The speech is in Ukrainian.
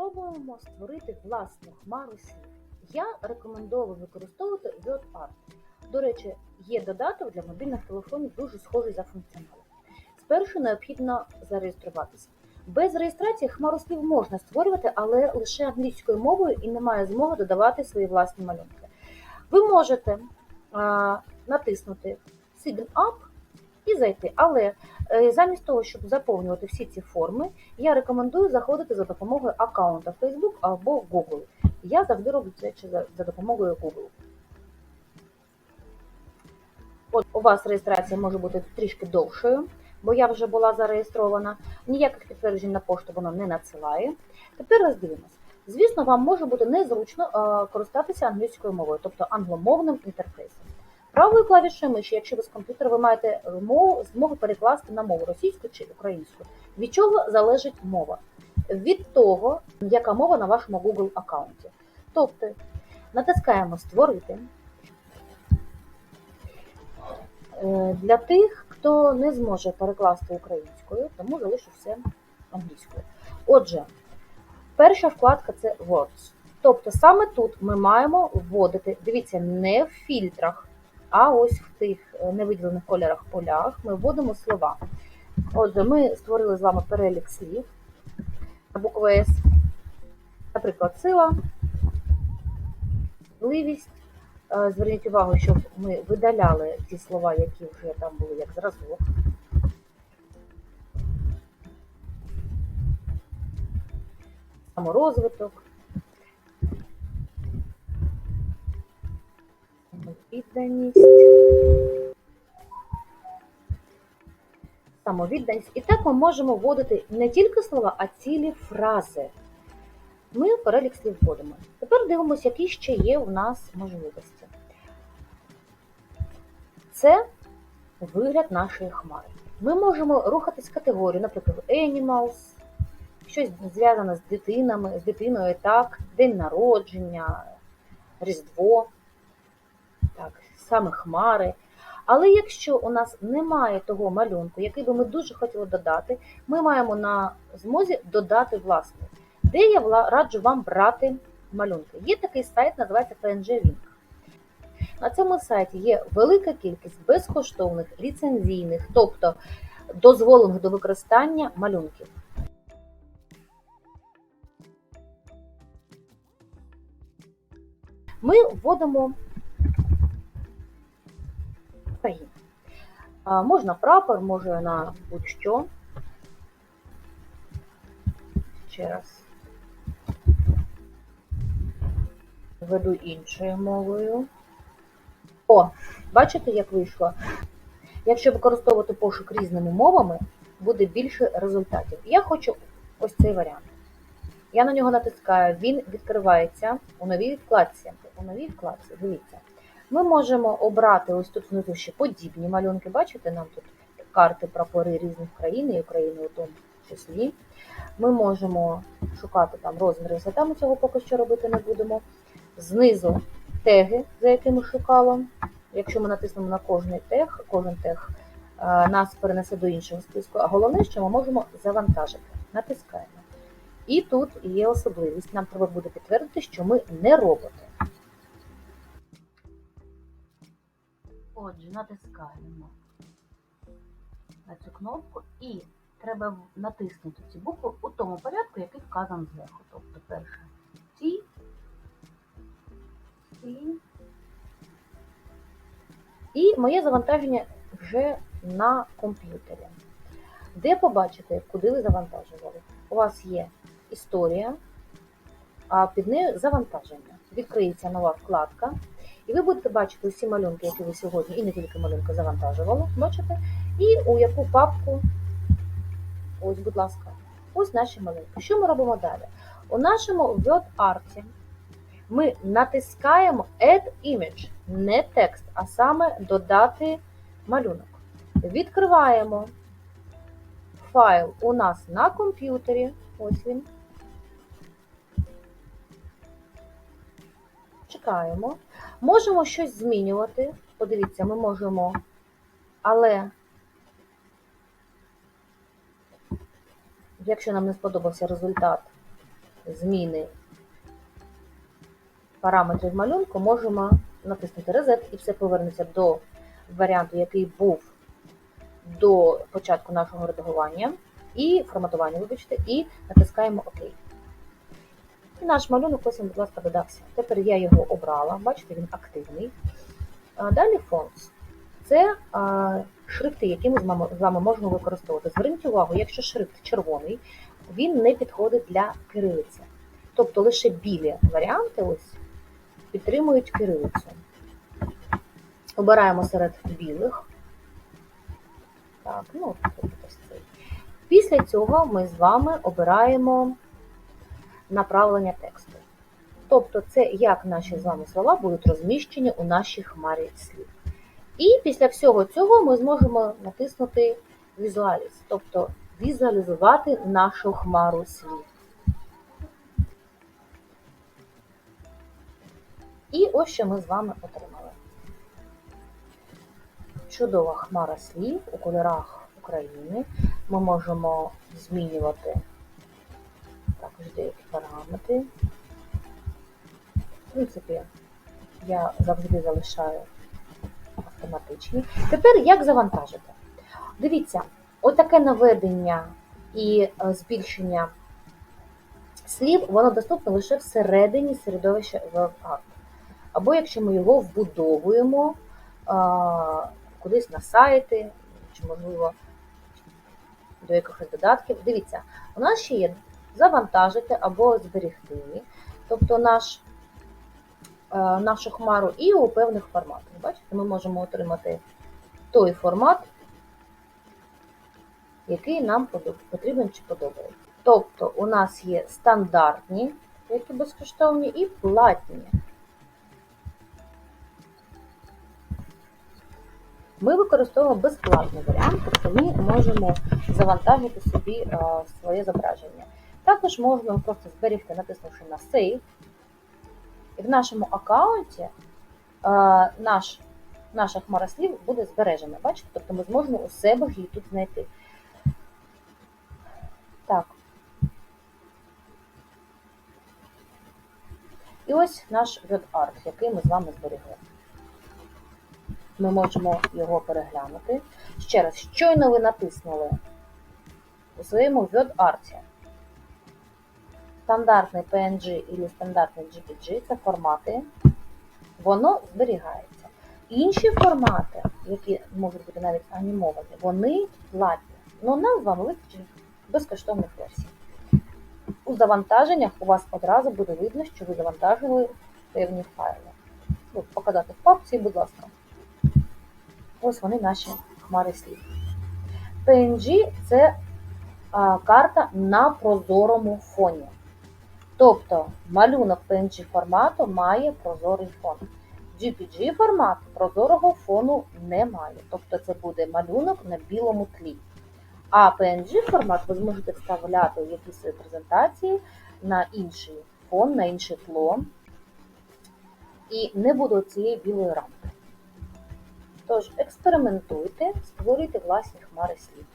Спробуємо створити власну хмару слів. Я рекомендую використовувати WordArt. До речі, є додаток для мобільних телефонів, дуже схожий за функціоналом. Спершу необхідно зареєструватися. Без реєстрації хмару слів можна створювати, але лише англійською мовою і немає змоги додавати свої власні малюнки. Ви можете а, натиснути Sign Up і зайти. Але е, замість того, щоб заповнювати всі ці форми, я рекомендую заходити за допомогою аккаунта Facebook або Google. Я завжди роблю це за, допомогою Google. От у вас реєстрація може бути трішки довшою, бо я вже була зареєстрована. Ніяких підтверджень на пошту воно не надсилає. Тепер роздивимось. Звісно, вам може бути незручно е, користатися англійською мовою, тобто англомовним інтерфейсом. Правою клавішою миші, якщо ви з комп'ютера, ви маєте мову, змогу перекласти на мову російську чи українську. Від чого залежить мова? Від того, яка мова на вашому Google аккаунті. Тобто натискаємо Створити. Е, Для тих, хто не зможе перекласти українською, тому залишу все англійською. Отже, перша вкладка це Words. Тобто саме тут ми маємо вводити, дивіться, не в фільтрах, а ось в тих е, невиділених кольорах полях ми вводимо слова. Отже, ми створили з вами перелік слів на букву С. Наприклад, сила, можливість. Е, Зверніть увагу, щоб ми видаляли ті слова, які вже там були як зразок. Саморозвиток. Самовідданість. Самовідданість. І так ми можемо вводити не тільки слова, а цілі фрази. Ми перелік слів вводимо. Тепер дивимося, які ще є у нас можливості. Це вигляд нашої хмари. Ми можемо рухатись в категорію, наприклад, animals, щось зв'язане з дитинами, з дитиною, так, день народження, Різдво, так, саме хмари. Але якщо у нас немає того малюнку, який би ми дуже хотіли додати, ми маємо на змозі додати власний. Де я раджу вам брати малюнки? Є такий сайт, називається PNG Link. На цьому сайті є велика кількість безкоштовних, ліцензійних, тобто дозволених до використання малюнків. Ми вводимо країну. А, Можна прапор, може на будь-що. Ще раз. Веду іншою мовою. О, бачите, як вийшло? Якщо використовувати пошук різними мовами, буде більше результатів. Я хочу ось цей варіант. Я на нього натискаю, він відкривається у новій вкладці. У новій вкладці, дивіться. Ми можемо обрати ось тут внизу ще подібні малюнки. Бачите, нам тут карти прапори різних країн і України у тому числі. Ми можемо шукати там розміри висота, ми цього поки що робити не будемо. Знизу теги, за якими шукала. Якщо ми натиснемо на кожний тег, кожен тег е, нас перенесе до іншого списку. А головне, що ми можемо завантажити. Натискаємо. І тут є особливість. Нам треба буде підтвердити, що ми не роботи. Отже, натискаємо на цю кнопку і треба натиснути ці букви у тому порядку, який вказан зверху. Тобто перше Ті, Ті. І моє завантаження вже на комп'ютері. Де побачите, куди ви завантажували? У вас є історія, а під нею завантаження. Відкриється нова вкладка, і ви будете бачити усі малюнки, які ви сьогодні, і не тільки малюнки завантажували, бачите? І у яку папку, ось, будь ласка, ось наші малюнки. Що ми робимо далі? У нашому WordArt ми натискаємо Add Image, не текст, а саме додати малюнок. Відкриваємо файл у нас на комп'ютері. Ось він. Чекаємо. Можемо щось змінювати. Подивіться, ми можемо, але якщо нам не сподобався результат, зміни параметрів малюнку, можемо натиснути Reset і все повернеться до варіанту, який був до початку нашого редагування і форматування, вибачте, і натискаємо ОК. І наш малюнок ось він, будь ласка, додався. Тепер я його обрала, бачите, він активний. Далі фонт. Це а, шрифти, які ми з вами, з вами можемо використовувати. Зверніть увагу, якщо шрифт червоний, він не підходить для кирилиці. Тобто лише білі варіанти ось підтримують кирилицю. Обираємо серед білих. Так, ну. Після цього ми з вами обираємо направлення тексту. Тобто, це як наші з вами слова будуть розміщені у нашій хмарі слів. І після всього цього ми зможемо натиснути Visualize, тобто візуалізувати нашу хмару слів. І ось що ми з вами отримали. Чудова хмара слів у кольорах України. Ми можемо змінювати деякі параметри. В принципі, я завжди залишаю автоматичні. Тепер як завантажити? Дивіться, отаке наведення і е, збільшення слів, воно доступно лише всередині середовища WebArt. Або якщо ми його вбудовуємо а, кудись на сайти, чи, можливо, до якихось додатків. Дивіться, у нас ще є завантажити або зберегти, тобто наш, нашу хмару і у певних форматах. Бачите, ми можемо отримати той формат, який нам потрібен чи подобається. Тобто у нас є стандартні, які безкоштовні, і платні. Ми використовуємо безплатний варіант, тобто ми можемо завантажити собі е, своє зображення. Також можемо просто зберегти, натиснувши на Save. І в нашому аккаунті е, наш, наша хмара слів буде збережена. Бачите? Тобто ми зможемо у себе її тут знайти. Так. І ось наш WebArt, який ми з вами зберегли. Ми можемо його переглянути. Ще раз, щойно ви натиснули у своєму WordArt стандартний PNG або стандартний GPG це формати, воно зберігається. Інші формати, які можуть бути навіть анімовані, вони платні. Ну нам з вами вистачить безкоштовних версій. У завантаженнях у вас одразу буде видно, що ви завантажили певні файли. Ну, показати в папці, будь ласка. Ось вони наші хмари слів. PNG це а, карта на прозорому фоні. Тобто малюнок PNG формату має прозорий фон. GPG формат прозорого фону не має. Тобто це буде малюнок на білому тлі. А PNG формат ви зможете вставляти в якісь свої презентації на інший фон, на інше тло. І не буде цієї білої рамки. Тож експериментуйте, створюйте власні хмари слів.